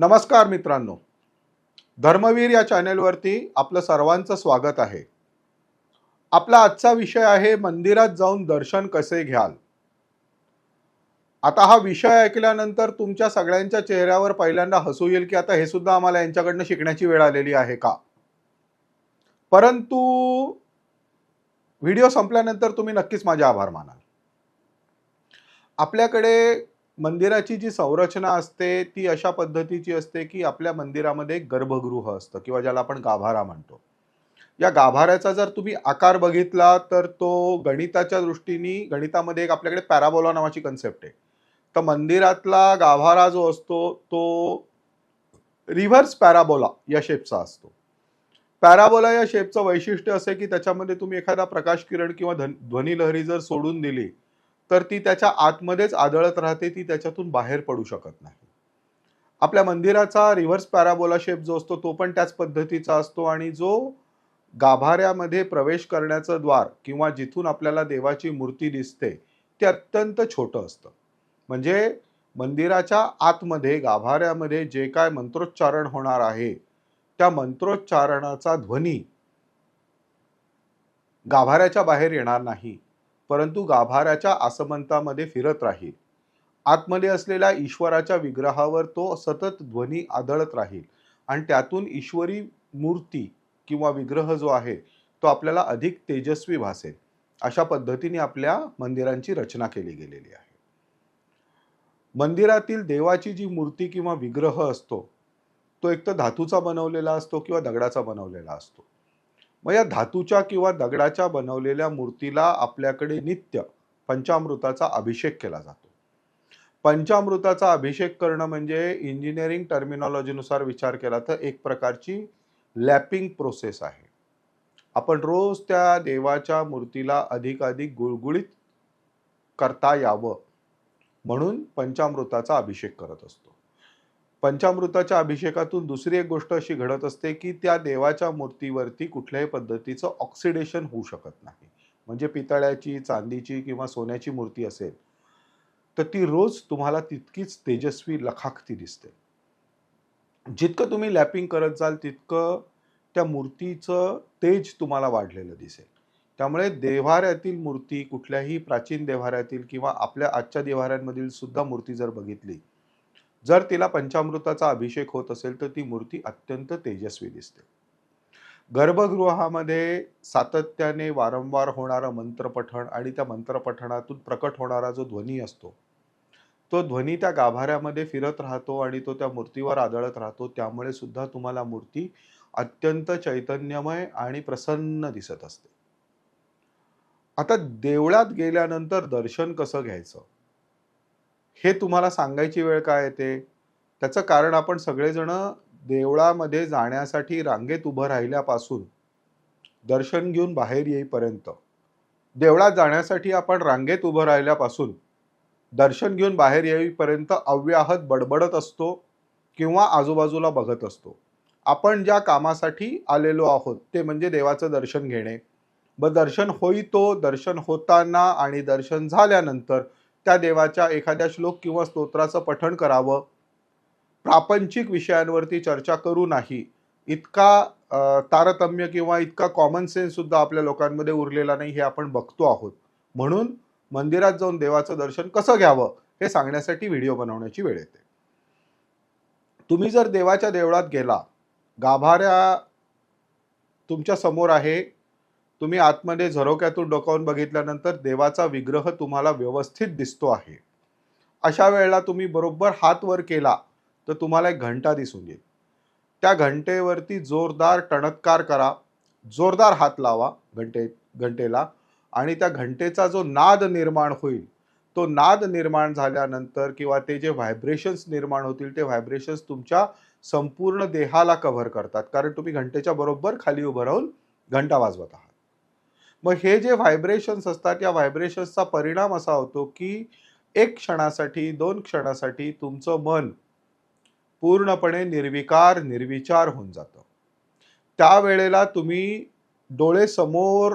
नमस्कार मित्रांनो. धर्मवीर या चॅनेलवरती आपलं सर्वांचं स्वागत आहे. आपला आजचा विषय आहे मंदिरात जाऊन दर्शन कसे घ्याल? आता हा विषय ऐकल्यानंतर तुमच्या सगळ्यांच्या चेहऱ्यावर पहिल्यांदा हसू येईल की आता हे सुद्धा आम्हाला यांच्याकडनं शिकण्याची वेळ आलेली आहे का? परंतु व्हिडिओ संपल्यानंतर तुम्ही नक्कीच माझे आभार मानाल. आपल्याकडे मंदिराची जी संरचना असते ती अशा पद्धतीची असते की आपल्या मंदिरामध्ये एक गर्भगृह असतं किंवा ज्याला आपण गाभारा म्हणतो. या गाभाऱ्याचा जर तुम्ही आकार बघितला तर तो गणिताच्या दृष्टीने गणितामध्ये एक आपल्याकडे पॅराबोला नावाची कन्सेप्ट आहे. तर मंदिरातला गाभारा जो असतो तो रिव्हर्स पॅराबोला या शेपचा असतो. पॅराबोला या शेपचं वैशिष्ट्य असे की त्याच्यामध्ये तुम्ही एखादा प्रकाश किरण किंवा धन ध्वनिलहरी जर सोडून दिली तर ती त्याच्या आतमध्येच आदळत राहते ती त्याच्यातून बाहेर पडू शकत नाही. आपल्या मंदिराचा रिव्हर्स पॅराबोला शेप जो असतो तो पण त्याच पद्धतीचा असतो आणि जो गाभाऱ्यामध्ये प्रवेश करण्याचं द्वार किंवा जिथून आपल्याला देवाची मूर्ती दिसते ते अत्यंत छोटं असतं. म्हणजे मंदिराच्या आतमध्ये गाभाऱ्यामध्ये जे काय मंत्रोच्चारण होणार आहे त्या मंत्रोच्चारणाचा ध्वनी गाभाऱ्याच्या बाहेर येणार नाही. परंतु गाभाऱ्याच्या आसमंतामध्ये फिरत राहील. आतमध्ये असलेल्या ईश्वराच्या विग्रहावर तो सतत ध्वनी आदळत राहील आणि त्यातून ईश्वरी मूर्ती किंवा विग्रह जो आहे तो आपल्याला अधिक तेजस्वी भासेल. अशा पद्धतीने आपल्या मंदिरांची रचना केली गेलेली आहे. मंदिरातील देवाची जी मूर्ती किंवा विग्रह असतो तो एक तर धातूचा बनवलेला असतो किंवा दगडाचा बनवलेला असतो. मग या धातूच्या किंवा दगडाच्या बनवलेल्या मूर्तीला आपल्याकडे नित्य पंचामृताचा अभिषेक केला जातो. पंचामृताचा अभिषेक करणं म्हणजे इंजिनिअरिंग टर्मिनॉलॉजीनुसार विचार केला तर एक प्रकारची लॅपिंग प्रोसेस आहे. आपण रोज त्या देवाच्या मूर्तीला अधिकाधिक गुळगुळीत करता यावं म्हणून पंचामृताचा अभिषेक करत असतो. पंचामृताच्या अभिषेकातून दुसरी एक गोष्ट अशी घडत असते की त्या देवाच्या मूर्तीवरती कुठल्याही पद्धतीचं ऑक्सिडेशन होऊ शकत नाही. म्हणजे पितळ्याची चांदीची किंवा सोन्याची मूर्ती असेल तर ती रोज तुम्हाला तितकीच तेजस्वी लखाकती दिसते. जितकं तुम्ही लॅपिंग करत जाल तितकं त्या मूर्तीचं तेज तुम्हाला वाढलेलं दिसेल. त्यामुळे देव्हाऱ्यातील मूर्ती कुठल्याही प्राचीन देव्हाऱ्यातील किंवा आपल्या आजच्या देव्हाऱ्यांमधील सुद्धा मूर्ती जर बघितली जर तिला पंचामृताचा अभिषेक होत असेल तर ती मूर्ती अत्यंत तेजस्वी दिसते. गर्भगृहामध्ये सातत्याने वारंवार होणारं मंत्रपठण आणि त्या मंत्रपठणातून प्रकट होणारा जो ध्वनी असतो तो ध्वनी त्या गाभाऱ्यामध्ये फिरत राहतो आणि तो त्या मूर्तीवर आदळत राहतो. त्यामुळे सुद्धा तुम्हाला मूर्ती अत्यंत चैतन्यमय आणि प्रसन्न दिसत असते. आता देवळात गेल्यानंतर दर्शन कसं घ्यायचं? हे तुम्हाला सांगायची वेळ काय येते? त्याचं कारण आपण सगळेजण देवळामध्ये जाण्यासाठी रांगेत उभं राहिल्यापासून दर्शन घेऊन बाहेर येईपर्यंत देवळात जाण्यासाठी आपण रांगेत उभं राहिल्यापासून दर्शन घेऊन बाहेर येईपर्यंत अव्याहत बडबडत असतो किंवा आजूबाजूला बघत असतो. आपण ज्या कामासाठी आलेलो आहोत ते म्हणजे देवाचं दर्शन घेणे. ब दर्शन होईतो दर्शन होताना आणि दर्शन झाल्यानंतर त्या देवाच्या एखाद्या श्लोक किंवा स्तोत्राचं पठण करावं. प्रापंचिक विषयांवरती चर्चा करू नाही. इतका तारतम्य किंवा इतका कॉमन सेन्स सुद्धा आपल्या लोकांमध्ये उरलेला नाही हे आपण बघतो आहोत. म्हणून मंदिरात जाऊन देवाचं दर्शन कसं घ्यावं हे सांगण्यासाठी व्हिडिओ बनवण्याची वेळ येते. तुम्ही जर देवाच्या देवळात गेला गाभाऱ्या तुमच्यासमोर आहे तुम्ही आतमध्ये झरोक्यातून डोकावून बघितल्यानंतर देवाचा विग्रह तुम्हाला व्यवस्थित दिसतो आहे. अशा वेळेला तुम्ही बरोबर हात वर केला तर तुम्हाला एक घंटा दिसून येईल. त्या घंटेवरती जोरदार टणत्कार करा जोरदार हात लावा घंटे घंटेला आणि त्या घंटेचा जो नाद निर्माण होईल तो नाद निर्माण झाल्यानंतर किंवा ते जे व्हायब्रेशन्स निर्माण होतील ते व्हायब्रेशन्स तुमच्या संपूर्ण देहाला कव्हर करतात. कारण तुम्ही घंटेच्या बरोबर खाली उभं राहून घंटा वाजवत आहात. मग हे जे व्हायब्रेशन्स असतात या व्हायब्रेशन्सचा परिणाम असा होतो की एक क्षणासाठी दोन क्षणासाठी तुमचं मन पूर्णपणे निर्विकार निर्विचार होऊन जातं. त्यावेळेला तुम्ही डोळे समोर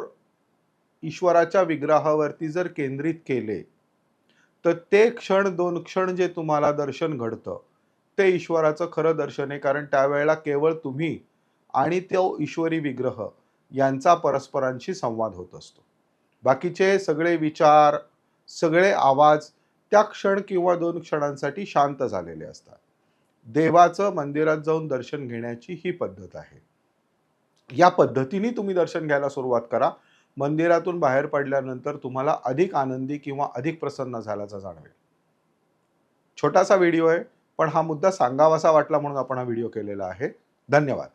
ईश्वराच्या विग्रहावरती जर केंद्रित केले तर ते क्षण दोन क्षण जे तुम्हाला दर्शन घडतं ते ईश्वराचं खरं दर्शन आहे. कारण त्यावेळेला केवळ तुम्ही आणि तो ईश्वरी विग्रह यांचा परस्परांशी संवाद होत असतो. बाकीचे सगळे विचार सगळे आवाज त्या क्षण किंवा दोन क्षणांसाठी शांत झालेले असतात. देवाचं मंदिरात जाऊन दर्शन घेण्याची ही पद्धत आहे. या पद्धतीने तुम्ही दर्शन घ्यायला सुरुवात करा. मंदिरातून बाहेर पडल्यानंतर तुम्हाला अधिक आनंदी किंवा अधिक प्रसन्न झाल्याचं जाणवेल. छोटासा व्हिडिओ आहे पण हा मुद्दा सांगावासा वाटला म्हणून आपण हा व्हिडिओ केलेला आहे. धन्यवाद.